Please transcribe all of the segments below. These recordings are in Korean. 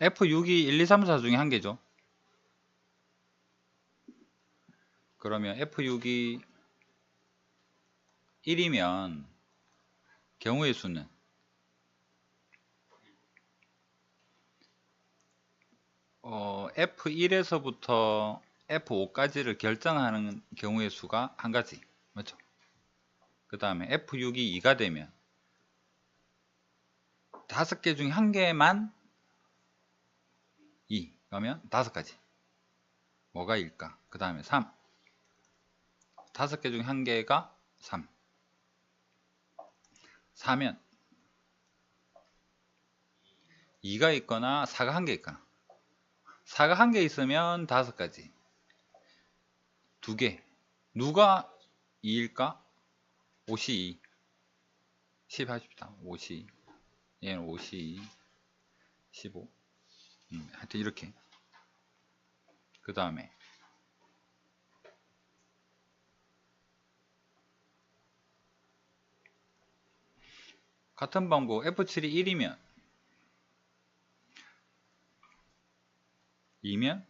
F6이 1, 2, 3, 4 중에 한 개죠. 그러면 F6이 1이면 경우의 수는 어, F1에서부터 F5까지를 결정하는 경우의 수가 한 가지 맞죠? 그 다음에 F6이 2가 되면 다섯 개 중에 한 개만 2 그러면 다섯 가지. 뭐가 일까? 그 다음에 3 다섯 개 중에 한 개가 3 4면 2가 있거나 4가 한 개 있거나. 4가 한 개 있으면 다섯 가지. 두 개. 누가 2일까? 5이. 2 10 하십시다 5이. 얘는 5이. 15 음, 하여튼 이렇게. 그 다음에. 같은 방법 F7이 1이면. 2면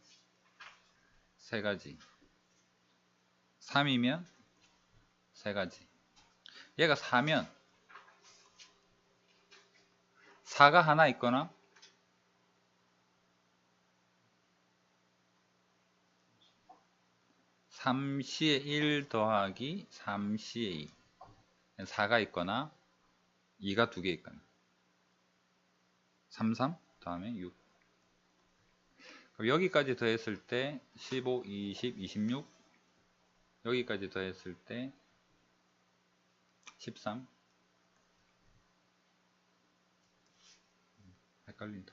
세 가지. 3이면 세 가지. 얘가 4면 4가 하나 있거나 3시에 1 더하기 3시에 2 4가 있거나 2가 두 개 있거나. 3, 3 다음에 6 그럼 여기까지 더했을 때 15, 20, 26 여기까지 더했을 때 13 헷갈린다.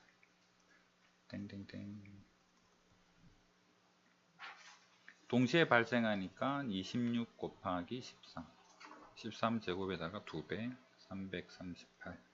땡땡땡 동시에 발생하니까 26 곱하기 13 13제곱에다가 2배 338